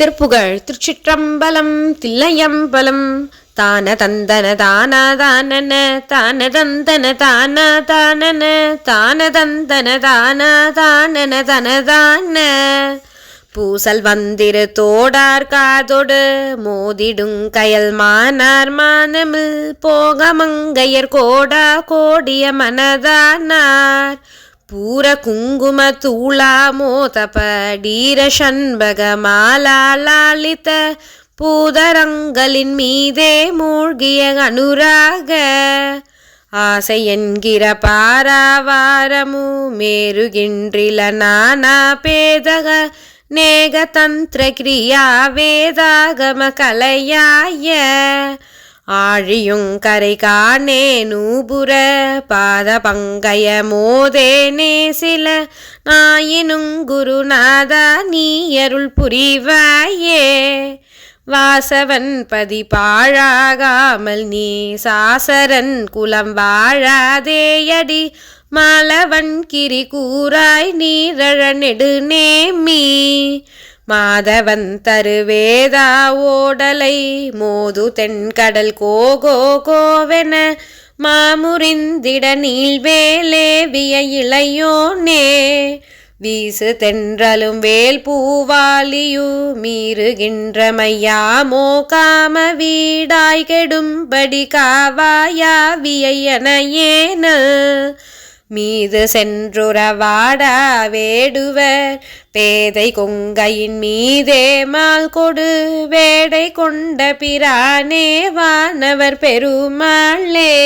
திருப்புகழ் திருச்சிற்றம்பலம் தில்லையம்பலம். தான தந்தன தானா தானன தான தந்தன தானா தானன தான தந்தன தானா தானன தனதான பூசல் வந்திரு தோடார் காதொடு மோதிடுங் கயல் மானார் மானமில் போகமங்கையர் கோடா கோடிய மனதானார். பூர குங்கும தூளா மோதபடீர ஷண்பக மாலாலித்த பூதரங்களின் மீதே மூழ்கிய அனுராக ஆசை என்கிற பாராவாரமு மேருகின்றில நானா பேதக நேக தந்திர கிரியா வேதாகம கலையாய ஆழியுங்கரை காணே நூபுர பாத பங்கய மோதேனே சில நாயினுங் குருநாதா நீ அருள் புரிவாயே. வாசவன் பதி பாழாகாமல் நீ சாசரன் குலம் வாழாதேயடி மாலவன் கிரி கூறாய் நீரழ நெடுநேமி. மாதவன் தருவேதா ஓடலை மோது தென்கடல் கோகோ கோவென மாமுறிந்திட நீள்வேலேவிய இளையோனே வீசு தென்றலும் வேல் பூவாலியு மீறுகின்ற மையாமோ காம வீடாய் கெடும்படி காவாயாவியன ஏன. மீது சென்றுறவாடா வேடுவர். பேதை கொங்கையின் மீதே மால் கொடு. வேடை கொண்ட பிரானே வானவர் பெருமாளே.